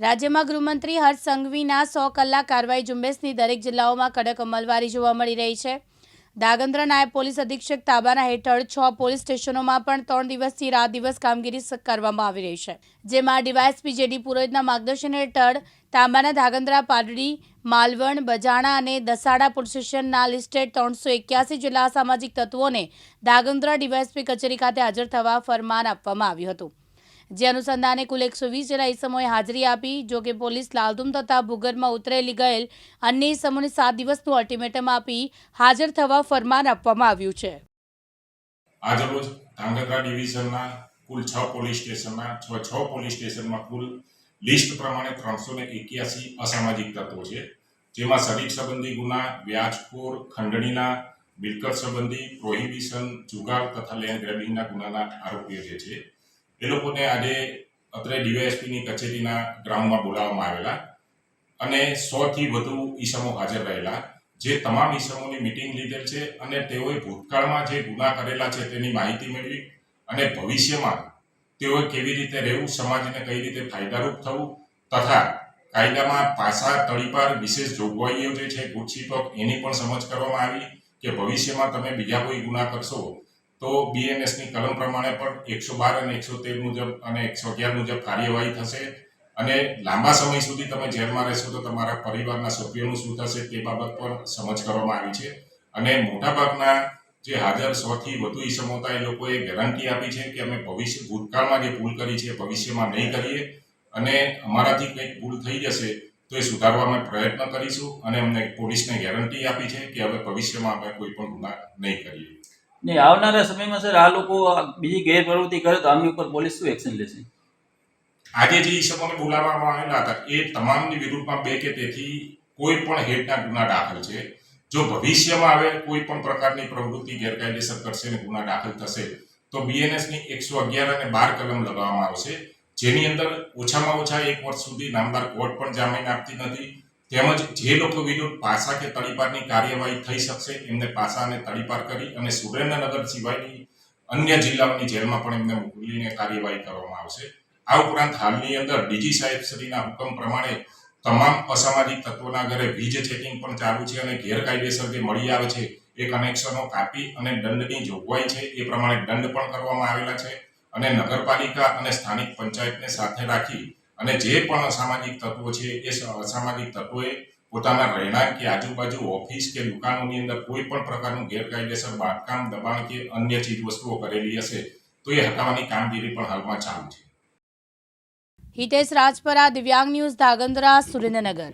રાજ્યમાં ગૃહમંત્રી હર્ષ સંઘવીના સો કલાક કાર્યવાહી ઝુંબેશની દરેક જિલ્લાઓમાં કડક અમલવારી જોવા મળી રહી છે. ધાગંદ્રા નાયબ પોલીસ અધિક્ષક તાબાના હેઠળ છ પોલીસ સ્ટેશનોમાં પણ ત્રણ દિવસથી રાત દિવસ કામગીરી કરવામાં આવી રહી છે. જેમાં ડીવાયએસપી જેડી પુરોહિતના માર્ગદર્શન હેઠળ તાંબાના ધાગંદ્રા પારડી, માલવણ, બજાણા અને દસાડા પોલીસ સ્ટેશનના લિસ્ટેડ ત્રણસો એક્યાસી જિલ્લા અસામાજિક તત્વોને ધાગંદ્રા ડીવાયએસપી કચેરી ખાતે હાજર થવા ફરમાન આપવામાં આવ્યું હતું. જે અનુસંધાને કુલ એકસો વીસ જેટલા ઈસમોએ હાજરી આપી, જો કે પોલીસ લાલધૂમ તથા ભૂગર્ભમાં ઉતરેલી ગયેલ અન્ય ઈસમોને સાત દિવસનું અલ્ટિમેટમ આપી હાજર થવા ફરમાન આપવામાં આવ્યું છે. આજરોજ ધાંગધ્રા ડિવિઝનના કુલ છ પોલીસ સ્ટેશનના છ છ પોલીસ સ્ટેશનમાં કુલ લિસ્ટ પ્રમાણે ત્રણસો ને એક્યાસી અસામાજિક તત્વો છે, જેમાં શરીર સંબંધી ગુના, વ્યાજખોર, ખંડણીના, મિલકત સંબંધી, પ્રોહિબિશન, જુગાર તથા લેન્ડ ગ્રેબિંગના ગુનાના આરોપીઓ જે છે એ લોકોને આજે અત્રે ડીવાયએસપીની કચેરીના ગ્રાઉન્ડમાં બોલાવવામાં આવેલા અને સોથી વધુ ઈસમો હાજર રહેલા. જે તમામ ઈસમોની મિટિંગ લીધેલ છે અને તેઓએ ભૂતકાળમાં જે ગુના કરેલા છે તેની માહિતી મેળવી અને ભવિષ્યમાં તેઓએ કેવી રીતે રહેવું, સમાજને કઈ રીતે ફાયદારૂપ થવું તથા કાયદામાં પાસા તળીપાર વિશેષ જોગવાઈઓ જે છે ગુટછીપક એની પણ સમજ કરવામાં આવી કે ભવિષ્યમાં તમે બીજા કોઈ ગુના કરશો તો બીએનએસની કલમ પ્રમાણે પણ એકસો બાર અને એકસો તેર મુજબ અને એકસો અગિયાર મુજબ કાર્યવાહી થશે. અને લાંબા સમય સુધી તમે જેલમાં રહેશો તો તમારા પરિવારના સભ્યોનું શું થશે તે બાબત પર સમજ કરવામાં આવી છે. અને મોટાભાગના જે હાજર સોથી વધુ ઈસમો હતા એ લોકોએ ગેરંટી આપી છે કે અમે ભવિષ્ય, ભૂતકાળમાં જે ભૂલ કરી છે ભવિષ્યમાં નહીં કરીએ. અને અમારાથી કંઈક ભૂલ થઈ જશે તો એ સુધારવા અમે પ્રયત્ન કરીશું અને અમને પોલીસને ગેરંટી આપી છે કે હવે ભવિષ્યમાં અમે કોઈ પણ ગુના નહીં કરીએ. ને આવનારા સમયમાં સર, આ લોકો બીજી ગેરપ્રવૃત્તિ કરે તો આમની ઉપર પોલીસ શું એક્શન લેશે? આજે જે ઈસમોને બોલાવવામાં આવેલા હતા, એ તમામની વિરુદ્ધમાં બે કે તેથી કોઈ પણ હેડના ગુના દાખલ છે. જો ભવિષ્યમાં આવે કોઈ પણ પ્રકારની પ્રવૃત્તિ ગેરકાયદેસર કરશે અને ગુના દાખલ થશે, તો બીએનએસની એકસો અગિયાર અને બાર કલમ લગાવવામાં આવશે. જેની અંદર ઓછામાં ઓછા એક વર્ષ સુધી નામદાર કોર્ટ પણ જામીન આપતી નથી. તેમજ જે લોકો વિરુદ્ધ પાસા કે તળીપારની કાર્યવાહી થઈ શકશે, એમને પાસા અને તળીપાર કરી અને સુરેન્દ્રનગર સિવાયની અન્ય જિલ્લાઓની જેલમાં પણ એમને મોકલીને કાર્યવાહી કરવામાં આવશે. આ ઉપરાંત હાલની અંદર ડીજી સાહેબ શ્રીના હુકમ પ્રમાણે તમામ અસામાજિક તત્વોના ઘરે વીજ ચેકિંગ પણ ચાલુ છે અને ગેરકાયદેસર જે મળી આવે છે, એ કનેક્શનો કાપી અને દંડની જોગવાઈ છે, એ પ્રમાણે દંડ પણ કરવામાં આવેલા છે અને નગરપાલિકા અને સ્થાનિક પંચાયતને સાથે રાખી અને જે પણ અસામાજિક તત્વો છે, એ અસામાજિક તત્વોએ પોતાના રહેણાંક કે આજુબાજુ ઓફિસ કે દુકાનોની અંદર કોઈ પણ પ્રકારનું ગેરકાયદેસર બાંધકામ, દબાણ કે અન્ય ચીજ વસ્તુઓ કરેલી હશે, તો એ હટાવવાની કામગીરી પણ હાલમાં ચાલુ છે. હિતેશ રાજપરા, દિવ્યાંગ ન્યૂઝ ધાગંદ્રા સુરેન્દ્રનગર.